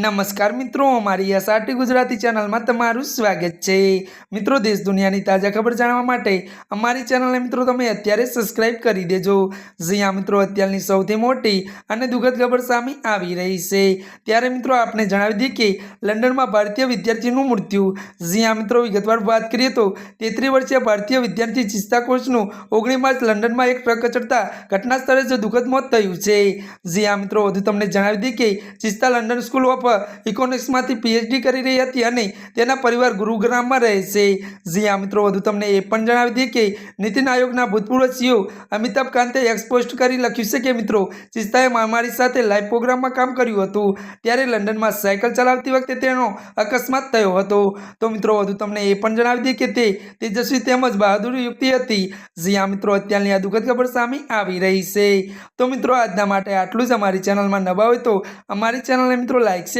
નમસ્કાર મિત્રો, અમારી એસઆરટી ગુજરાતી ચેનલમાં તમારું સ્વાગત છે. મિત્રો, દેશ દુનિયાની તાજા ખબર જાણવા માટે અમારી ચેનલને મિત્રો તમે અત્યારે સબસ્ક્રાઇબ કરી દેજો. જ્યાં મિત્રો અત્યારની સૌથી મોટી અને દુઃખદ ખબર સામે આવી રહી છે. ત્યારે મિત્રો આપણે જણાવી દઈએ કે લંડનમાં ભારતીય વિદ્યાર્થીનું મૃત્યુ. જ્યાં મિત્રો, વિગતવાર વાત કરીએ તો તેત્રીસ વર્ષીય ભારતીય વિદ્યાર્થી ચિસ્તા કોચનું ઓગણીસ માર્ચ લંડનમાં એક ટ્રક કચડતા ઘટના સ્થળે જ દુઃખદ મોત થયું છે. જ્યાં મિત્રો, વધુ તમને જણાવી દઈએ કે ચિસ્તા લંડન સ્કૂલ ઓફ ઇકોનોમિક્સમાંથી પીએચડી કરી રહી હતી અને તેના પરિવાર ગુરુગ્રામમાં રહે છે. મિત્રો, વધુ તમને એ પણ જણાવી દઈએ કે નીતિન આયોગના ભૂતપૂર્વ સીઓ અમિતાભ કાંતે એક્સપોસ્ટ કરી લખ્યું છે કે, મિત્રો ચિસ્તાએ મામારી સાથે લાઈવ પ્રોગ્રામમાં કામ કર્યું હતું. ત્યારે લંડનમાં સાયકલ ચલાવતી વખતે તેનો અકસ્માત થયો હતો. તો, મિત્રો, વધુ તમને એ પણ જણાવી દઈએ કે તે તેજસ્વી તેમજ બહાદુર યુક્તિ હતી. જ્યાં મિત્રો, અત્યારની આ દુઃખદ ખબર સામે આવી રહી છે. તો, મિત્રો, આજના માટે આટલું જ. અમારી ચેનલમાં નવા હોય તો અમારી ચેનલને, મિત્રો લાઇક શેર